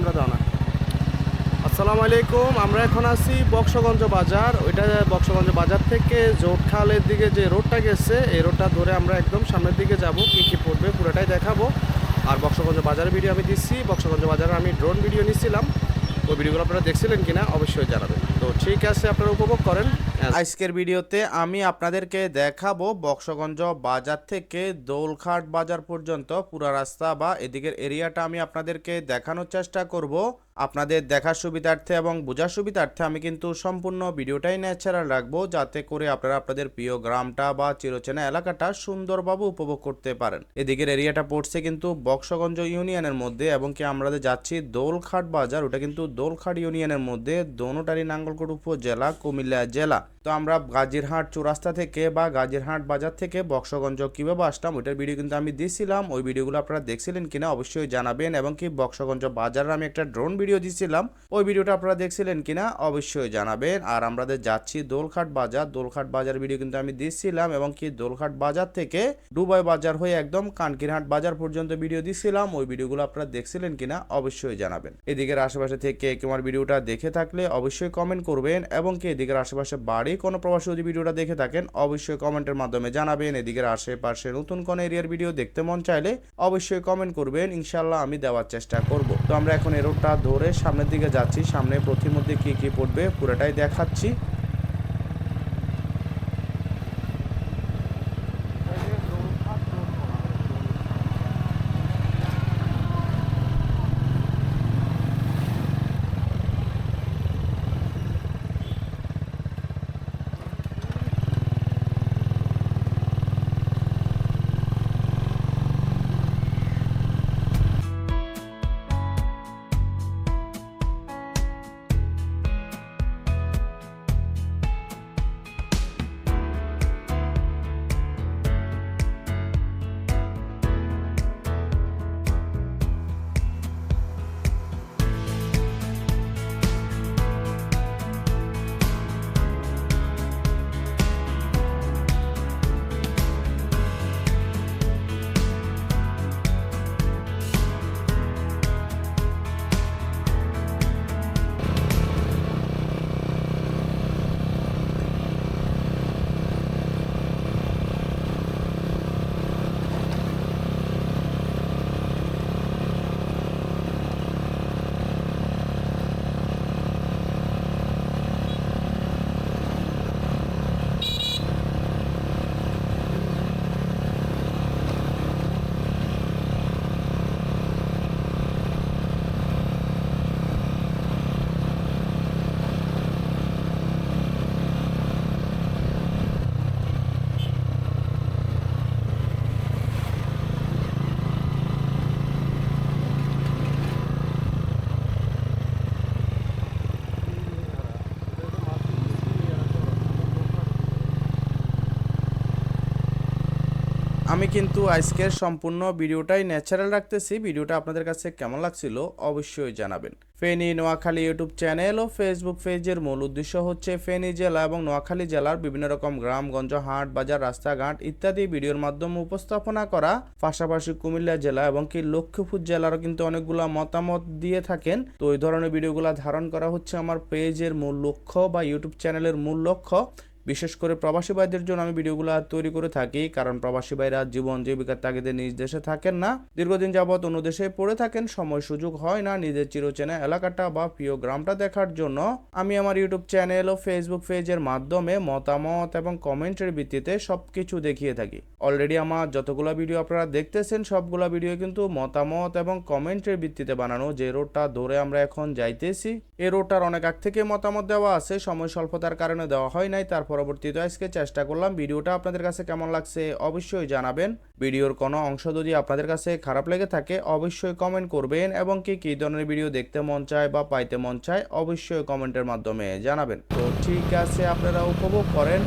Camera দাও না। আসসালামু আলাইকুম, আমরা এখন আছি বক্সগঞ্জ বাজার। ওইটা বক্সগঞ্জ বাজার থেকে জোটখালের দিকে যে রোডটা গেছে, এই রোডটা ধরে আমরা একদম সামনের দিকে যাব, কি কি পড়বে পুরোটাই দেখাবো। আর বক্সগঞ্জ বাজারের ভিডিও আমি দিচ্ছি, বক্সগঞ্জ বাজারে আমি ড্রোন ভিডিও নিচ্ছিলাম। ওই ভিডিওগুলো আপনারা দেখছিলেন কিনা অবশ্যই জানাবেন। তো ঠিক আছে, আপনারা উপভোগ করেন। আজকের ভিডিওতে আমি আপনাদেরকে দেখাবো বক্সগঞ্জ বাজার থেকে দোলখাট বাজার পর্যন্ত পুরা রাস্তা বা এদিকের এরিয়াটা আমি আপনাদেরকে দেখানোর চেষ্টা করব। আপনাদের দেখার সুবিধার্থে এবং বোঝার সুবিধার্থে আমি কিন্তু সম্পূর্ণ ভিডিওটাই ন্যাচারাল রাখব, যাতে করে আপনারা আপনাদের প্রিয় গ্রামটা বা চিরচেনা এলাকাটা সুন্দরভাবে উপভোগ করতে পারেন। এদিকের এরিয়াটা পড়ছে কিন্তু বক্সগঞ্জ ইউনিয়নের মধ্যে এবং কি আমরা যাচ্ছি দোলখাট বাজার, ওটা কিন্তু দোলখাট ইউনিয়নের মধ্যে দোনোটারি নাঙ্গলকোট উপজেলা, কুমিল্লা জেলা। তো আমরা গাজীরহাট চৌরাস্তা থেকে বা গাজীরহাট বাজার থেকে বক্সগঞ্জ কীভাবে আসলাম, ওইটার ভিডিও কিন্তু আমি দিয়েছিলাম ওই ভিডিওগুলো আপনারা দেখছিলেন কিনা অবশ্যই জানাবেন এবং কি বক্সগঞ্জ বাজারের আমি একটা ড্রোন ভিডিও দিয়েছিলাম ওই ভিডিওটা আপনারা দেখছিলেন কিনা অবশ্যই জানাবেন। আর আমাদের যাচ্ছি দোলখাট বাজার। দোলখাট বাজার ভিডিও কিন্তু আমি দিয়েছিলাম এবং কি দোলখাট বাজার থেকে দুবাই বাজার হয়ে একদম কানকিরহাট বাজার পর্যন্ত ভিডিও দিয়েছিলাম ওই ভিডিওগুলো আপনারা দেখছিলেন কিনা অবশ্যই জানাবেন। এদিকের আশেপাশে থেকে কেউ আমার ভিডিওটা দেখে থাকলে অবশ্যই কমেন্ট করবেন এবং কি এদিকের আশেপাশে বাড়ি কোনো প্রবাসী যদি ভিডিওটা দেখে থাকেন, অবশ্যই কমেন্টের মাধ্যমে জানাবেন। এদিকের আশেপাশে নতুন কোনো এরিয়ার ভিডিও দেখতে মন চাইলে অবশ্যই কমেন্ট করবেন। ইনশাল্লাহ আমি দেওয়ার চেষ্টা করব। তো আমরা এখন এরোডটা রোডটা ধরে সামনের দিকে যাচ্ছি। সামনে প্রতিমধ্যে কি কি পড়বে পুরোটাই দেখাচ্ছি। আমি কিন্তু আজকের সম্পূর্ণ ভিডিওটাই ন্যাচারাল রাখতেছি। ভিডিওটা আপনাদের কাছে কেমন লাগছিল অবশ্যই জানাবেন। ফেনী নোয়াখালী ইউটিউব চ্যানেল ও ফেসবুক পেজের মূল উদ্দেশ্য হচ্ছে ফেনী জেলা এবং নোয়াখালী জেলার বিভিন্ন রকম গ্রামগঞ্জ, হাট, বাজার, রাস্তাঘাট ইত্যাদি ভিডিওর মাধ্যমে উপস্থাপনা করা। পাশাপাশি কুমিল্লা জেলা এবং কি লক্ষ্মীপুর জেলারও কিন্তু অনেকগুলো মতামত দিয়ে থাকেন। তো ওই ধরনের ভিডিওগুলো ধারণ করা হচ্ছে আমার পেজের মূল লক্ষ্য বা ইউটিউব চ্যানেলের মূল লক্ষ্য। বিশেষ করে প্রবাসী ভাইদের জন্য আমি ভিডিওগুলো তৈরি করে থাকি, কারণ প্রবাসী ভাইরা জীবন জীবিকার তাগিদে নিজ দেশে থাকেন না। দীর্ঘদিন যাবৎ অন্য দেশে পড়ে থাকেন, সময় সুযোগ হয় না নিজের চিরচেনা এলাকাটা বা প্রিয় গ্রামটা দেখার জন্য। আমি আমার ইউটিউব চ্যানেল ও ফেসবুক পেজের মাধ্যমে মতামত এবং কমেন্টের ভিত্তিতে সবকিছু দেখিয়ে থাকি। অলরেডি আমার যতগুলো ভিডিও আপনারা দেখতেছেন, সবগুলো ভিডিও কিন্তু মতামত এবং কমেন্টের ভিত্তিতে বানানো। যে রোডটা ধরে আমরা এখন যাইতেছি এই রোডটার অনেক আগ থেকে মতামত দেওয়া আছে, সময় স্বল্পতার কারণে দেওয়া হয় নাই তার পরবর্তীতে আজকে চেষ্টা করলাম ভিডিওটা আপনাদের কাছে কেমন লাগছে অবশ্যই জানাবেন। ভিডিওর কোনো অংশ যদি আপনাদের কাছে খারাপ লেগে থাকে, অবশ্যই কমেন্ট করবেন এবং কি, কী ধরনের ভিডিও দেখতে মন চায় বা পাইতে মন চায়, অবশ্যই কমেন্টের মাধ্যমে জানাবেন। তো ঠিক আছে, আপনারা উপভোগ করেন।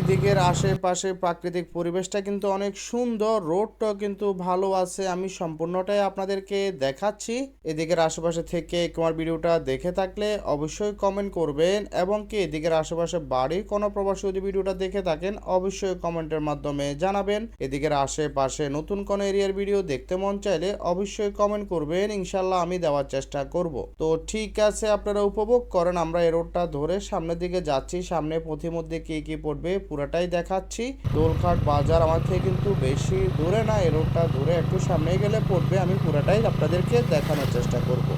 এদিকের আশেপাশে প্রাকৃতিক পরিবেশটা কিন্তু অনেক সুন্দর রোডটা কিন্তু ভালো আছে। আমি সম্পূর্ণটাই আপনাদেরকে দেখাচ্ছি। এদিকের আশেপাশে থেকে তোমার ভিডিওটা দেখে থাকলে অবশ্যই কমেন্ট করবেন এবং কি এদিকের আশেপাশে বাড়ির কোনো প্রবাসী যদি ভিডিওটা দেখে থাকেন, অবশ্যই কমেন্টের মাধ্যমে জানাবেন। এদিকের আশেপাশে নতুন কোনো এরিয়ার ভিডিও দেখতে মন চাইলে অবশ্যই কমেন্ট করবেন। ইনশাল্লাহ আমি দেওয়ার চেষ্টা করব। তো ঠিক আছে, আপনারা উপভোগ করেন। আমরা এই রোডটা ধরে সামনের দিকে যাচ্ছি। সামনে পথিমধ্যে কি কি পড়বে পুরাটাই দেখাচ্ছি। দোলঘাট বাজার আমার থেকে কিন্তু বেশি দূরে না, এই রোডটা দূরে একটু সামনে গেলে পড়বে, আমি পুরাটাই আপনাদেরকে দেখানোর চেষ্টা করব।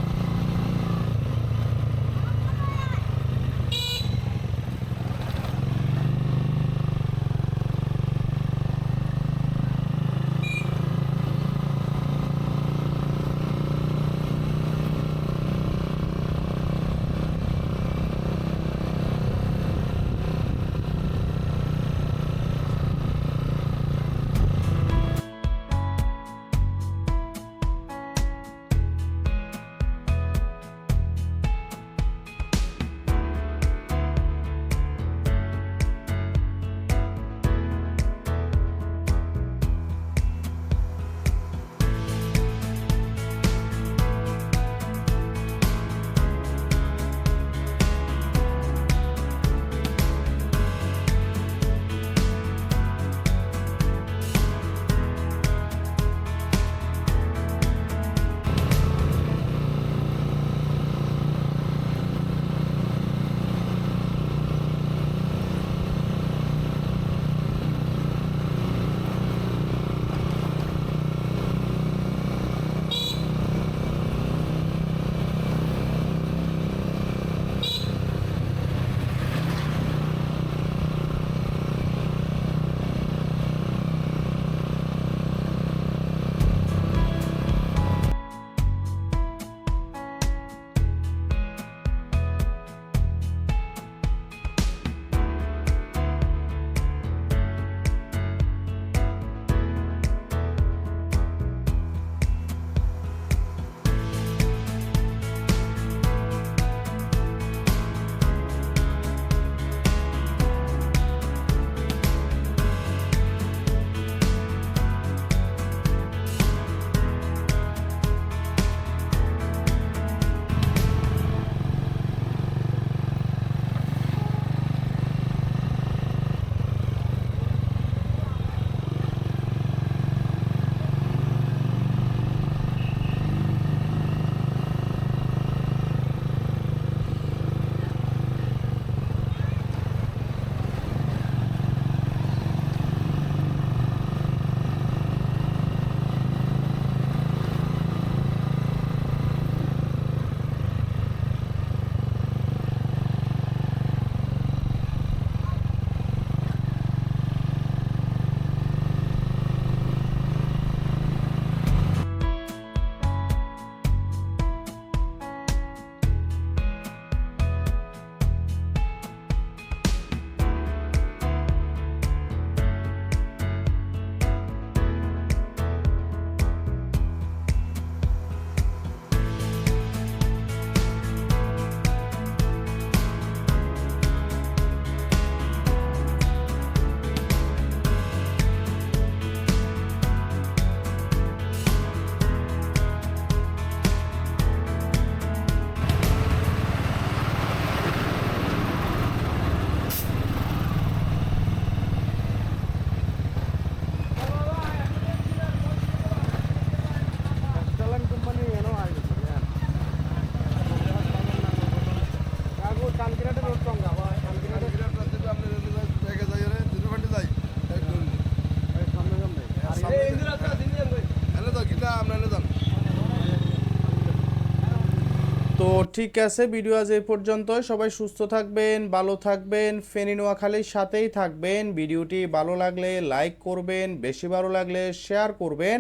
তো ঠিক আছে, ভিডিও আজ এই পর্যন্তই। সবাই সুস্থ থাকবেন, ভালো থাকবেন, ফেনী নোয়াখালীর সাথেই থাকবেন। ভিডিওটি ভালো লাগলে লাইক করবেন, বেশি ভালো লাগলে শেয়ার করবেন।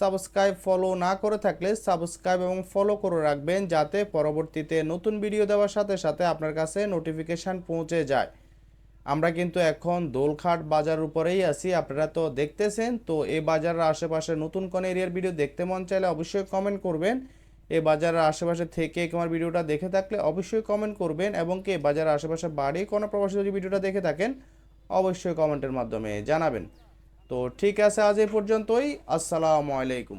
সাবস্ক্রাইব ফলো না করে থাকলে সাবস্ক্রাইব এবং ফলো করে রাখবেন যাতে পরবর্তীতে নতুন ভিডিও দেওয়ার সাথে সাথে আপনার কাছে নোটিফিকেশান পৌঁছে যায়। আমরা কিন্তু এখন দোলখাট বাজার উপরেই আছি, আপনারা তো দেখতেছেন। তো এই বাজারের আশেপাশে নতুন কোন এরিয়ার ভিডিও দেখতে মন চাইলে অবশ্যই কমেন্ট করবেন। এই বাজারের আশেপাশে থেকে আমার ভিডিওটা দেখে থাকলে অবশ্যই কমেন্ট করবেন এবং কে বাজারের আশেপাশে বাড়ি কোনো প্রবাসী যদি ভিডিওটা দেখে থাকেন, অবশ্যই কমেন্টের মাধ্যমে জানাবেন। তো ঠিক আছে, আজ এই পর্যন্তই। আসসালামু আলাইকুম।